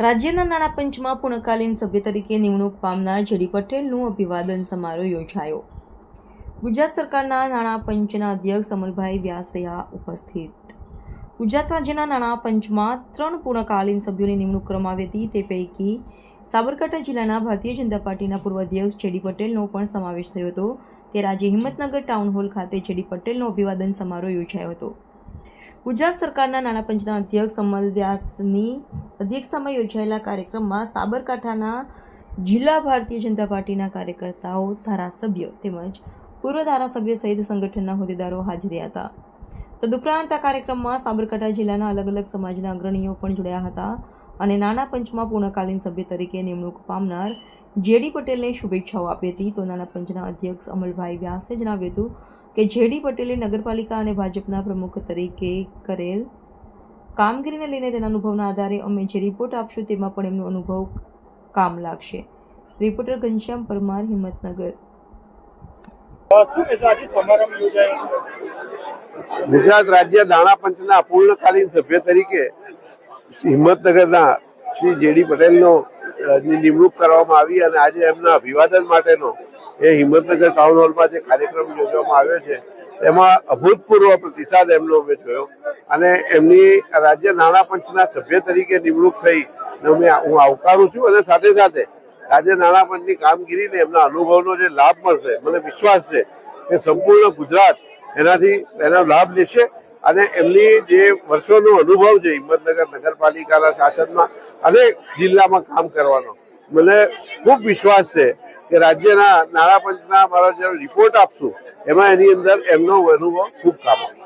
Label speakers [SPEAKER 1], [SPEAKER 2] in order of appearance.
[SPEAKER 1] રાજ્યના નાણાં પંચમાં પૂર્ણકાલીન સભ્ય તરીકે નિમણૂક પામનાર જેડી પટેલનું અભિવાદન સમારોહ યોજાયો. ગુજરાત સરકારના નાણાં પંચના અધ્યક્ષ અમલભાઈ વ્યાસ રહ્યા ઉપસ્થિત. ગુજરાત રાજ્યના નાણાં પંચમાં ત્રણ પૂર્ણકાલીન સભ્યોની નિમણૂક કરવામાં આવી હતી. તે પૈકી સાબરકાંઠા જિલ્લાના ભારતીય જનતા પાર્ટીના પૂર્વ અધ્યક્ષ જેડી પટેલનો પણ સમાવેશ થયો હતો. ત્યારે આજે હિંમતનગર ટાઉન હોલ ખાતે જેડી પટેલનો અભિવાદન સમારોહ યોજાયો હતો. ગુજરાત સરકારના નાણાં પંચના અધ્યક્ષ અમલ વ્યાસની અધ્યક્ષતામાં યોજાયેલા કાર્યક્રમમાં સાબરકાંઠાના જિલ્લા ભારતીય જનતા પાર્ટીના કાર્યકર્તાઓ, ધારાસભ્યો તેમજ પૂર્વ ધારાસભ્ય સહિત સંગઠનના હોદ્દેદારો હાજર હતા. તદુપરાંત આ કાર્યક્રમમાં સાબરકાંઠા જિલ્લાના અલગ અલગ સમાજના અગ્રણીઓ પણ જોડાયા હતા. અને નાના પંચમાં પૂર્ણકાલીન સભ્ય તરીકે નિમણૂક પામનાર જેડી પટેલને શુભેચ્છાઓ આપી હતી. તો નાના પંચના અધ્યક્ષ અમલભાઈ વ્યાસે જણાવ્યું હતું કે જેડી પટેલે નગરપાલિકા અને ભાજપના પ્રમુખ તરીકે કરેલ કામગીરીને લઈને તેના અનુભવના આધારે અમે જે રિપોર્ટ આપશું તેમાં પણ એમનો અનુભવ કામ લાગશે. રિપોર્ટર ઘનશ્યામ પરમાર હિંમતનગર.
[SPEAKER 2] ગુજરાત રાજ્ય નાણાં પંચના પૂર્ણકાલીન સભ્ય તરીકે હિંમતનગરના શ્રી જેડી પટેલનો નિમણૂક કરવામાં આવી અને આજે એમના અભિવાદન માટેનો એ હિંમતનગર ટાઉન હોલમાં જે કાર્યક્રમ યોજવામાં આવ્યો છે, એમાં અભૂતપૂર્વ પ્રતિસાદ એમનો અમે જોયો અને એમની રાજ્ય નાણાં પંચના સભ્ય તરીકે નિમણૂક થઈ અમે હું આવકારું છું અને સાથે સાથે રાજ્ય નાણાં પંચની કામગીરીને એમના અનુભવનો જે લાભ મળશે, મને વિશ્વાસ છે કે સંપૂર્ણ ગુજરાત એનાથી, એનો લાભ લેશે અને એમની જે વર્ષોનો અનુભવ છે, હિંમતનગર નગરપાલિકાના શાસનમાં અને જિલ્લામાં કામ કરવાનો. મને ખૂબ વિશ્વાસ છે કે રાજ્યના નાણાં પંચના મારા જે રિપોર્ટ આપશું, એમાં એની અંદર એમનો અનુભવ ખૂબ કામ આવશે.